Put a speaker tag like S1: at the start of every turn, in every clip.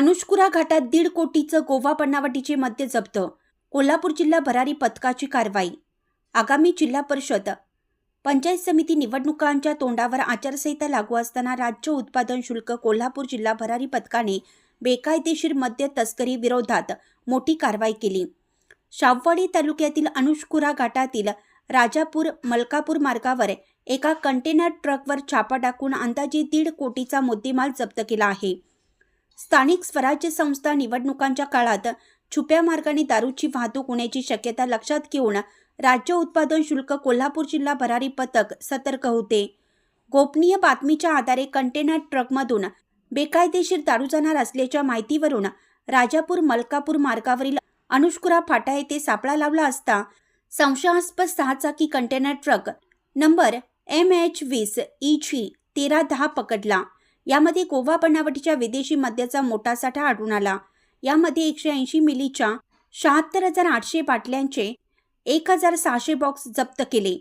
S1: अनुष्कुरा घाटात दीड कोटीचं गोवा बनावटीचे मद्य जप्त. कोल्हापूर जिल्हा भरारी पथकाची कारवाई. आगामी जिल्हा परिषद. पंचायत समिती निवडणुकांच्या तोंडावर आचारसंहिता लागू असताना राज्य उत्पादन शुल्क कोल्हापूर जिल्हा भरारी पथकाने बेकायदेशीर मद्य तस्करी विरोधात मोठी कारवाई केली. शाववाडी तालुक्यातील अनुष्कुरा घाटातील राजापूर मलकापूर मार्गावर एका कंटेनर ट्रकवर छापा टाकून अंदाजे दीड कोटीचा मुद्देमाल जप्त केला आहे. स्थानिक स्वराज्य संस्था निवडणुकांच्या काळात छुप्या मार्गाने दारूची वाहतूक होण्याची शक्यता लक्षात घेऊन राज्य उत्पादन शुल्क कोल्हापूर जिल्हा भरारी पथक सतर्क होते. गोपनीय बातमीच्या आधारे कंटेनर ट्रकमधून बेकायदेशीर दारू जाणार असल्याच्या माहितीवरून राजापूर मलकापूर मार्गावरील अनुष्कुरा फाटा येथे सापळा लावला असता संशयास्पद सहा चाकी container truck number M H वीस ई जी तेरा दहा पकडला. यामध्ये गोवा बनावटीच्या विदेशी मद्याचा मोठा साठा आढळून आला. यामध्ये एकशे ऐंशी मिलीच्या शहात्तर हजार आठशे बाटल्यांचे एक हजार सहाशे बॉक्स जप्त केले.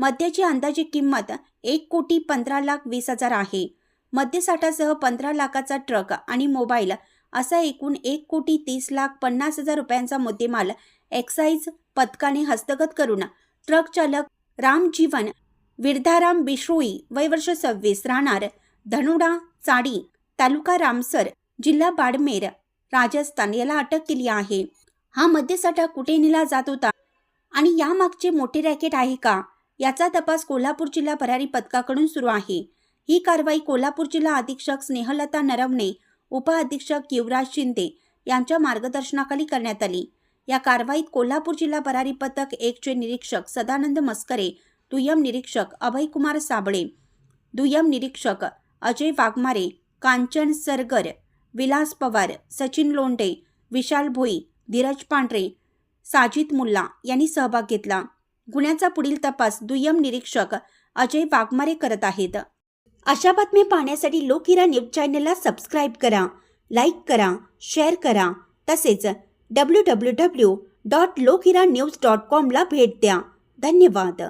S1: मद्याची अंदाजे किंमत एक कोटी पंधरा लाख वीस हजार आहे. मद्यसाठासह पंधरा लाखाचा ट्रक आणि मोबाईल असा एकूण एक कोटी तीस लाख पन्नास हजार रुपयांचा मुद्देमाल एक्साईज पथकाने हस्तगत करून ट्रक चालक रामजीवन विरधाराम बिश्रोई वयवर्ष सव्वीस राहणार धनुडा चाडी तालुका रामसर जिल्हा बाडमेर राजस्थान याला अटक केली आहे. हा मद्यसाठा कुठे नेला जात होता? आणि यामागचे मोठे रॅकेट आहे का? याचा तपास कोल्हापूर जिल्हा भरारी पथकाकडून सुरू आहे. ही कारवाई कोल्हापूर जिल्हा अधीक्षक स्नेहलता नरवणे उपअधीक्षक युवराज शिंदे यांच्या मार्गदर्शनाखाली करण्यात आली. या कारवाईत कोल्हापूर जिल्हा भरारी पथक एकचे निरीक्षक सदानंद मस्करे दुय्यम निरीक्षक अभयकुमार साबळे दुय्यम निरीक्षक अजय वाघमारे कांचन सरगर विलास पवार सचिन लोंढे विशाल भोई धीरज पांढरे साजिद मुल्ला यांनी सहभाग घेतला. गुन्ह्याचा पुढील तपास दुय्यम निरीक्षक अजय वाघमारे करत आहेत. अशा बातम्या पाहण्यासाठी लोकहिरा न्यूज चॅनलला सबस्क्राईब करा लाईक करा शेअर करा. तसेच W W W dot Lokhira news dot कॉमला भेट द्या. धन्यवाद.